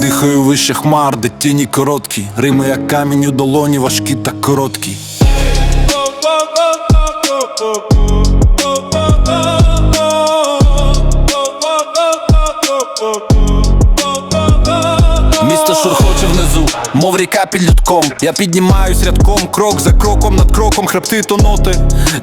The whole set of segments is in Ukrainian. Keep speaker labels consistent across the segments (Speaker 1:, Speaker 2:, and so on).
Speaker 1: Дихаю вище хмар, де тіні короткі, Рими як камінь у долоні, важкі та короткі. Мов ріка під людком. Я піднімаюсь рядком, крок за кроком, над кроком хребти тоноти,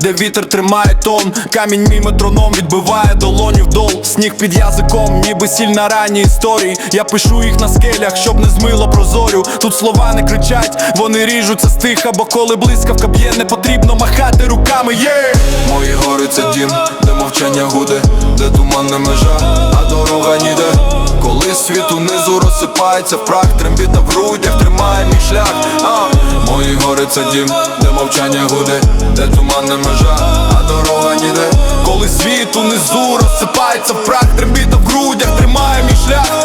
Speaker 1: де вітер тримає тон, камінь мій метроном відбиває долонів дол. Сніг під язиком, ніби сіль на ранні історії. Я пишу їх на скелях, щоб не змило прозорю. Тут слова не кричать, вони ріжуться стиха, бо коли блискавка б'є, не потрібно махати руками. Є мої гори це дім, де мовчання гуде, де туманна межа, а дорога ніде. Світ унизу розсипається прах, трембіта в грудях тримає мій шлях. А, мої гори це дім, де мовчання гуде, де туманна межа, а дорога ніде. Коли світ унизу розсипається в трембіта в грудях тримає мій шлях.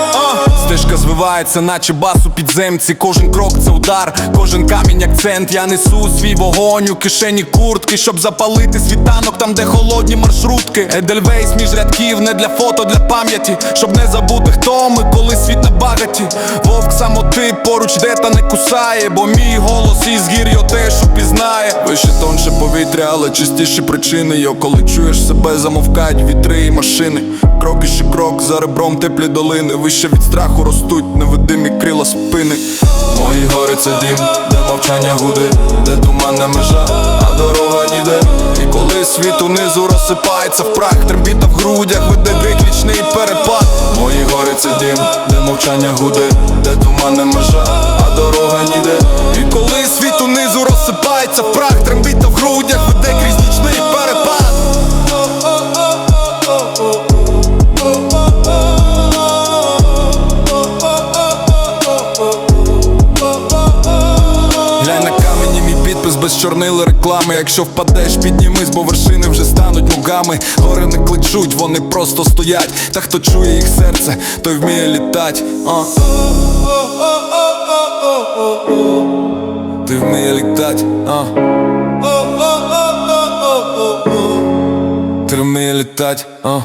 Speaker 1: Стежка звивається, наче бас у підземці. Кожен крок це удар, кожен камінь акцент. Я несу свій вогонь у кишені куртки, щоб запалити світанок там, де холодні маршрутки. Едельвейс між рядків, не для фото, для пам'яті, щоб не забути, хто ми, коли світ на багаті. Вовк самоти поруч де та не кусає, бо мій голос із гір'я те, що пізнає. Вище тонше повітря, але чистіші причини. Йо, коли чуєш себе, замовкають вітри і машини. Крок і ще крок за ребром теплі долини. Вище від страху ростуть невидимі крила спини. Мої гори це дім, де мовчання гуде, де туманна межа, а дорога ніде. І коли світ унизу розсипається в прах, трембіта в грудях веде виключний перепад. Мої гори це дім, де мовчання гуде, де туманна межа, без чорнили реклами. Якщо впадеш, піднімись, бо вершини вже стануть мугами. Гори не кличуть, вони просто стоять. Та хто чує їх серце, той вміє літать. А. Ти вміє літать, а Ти вміє літать, а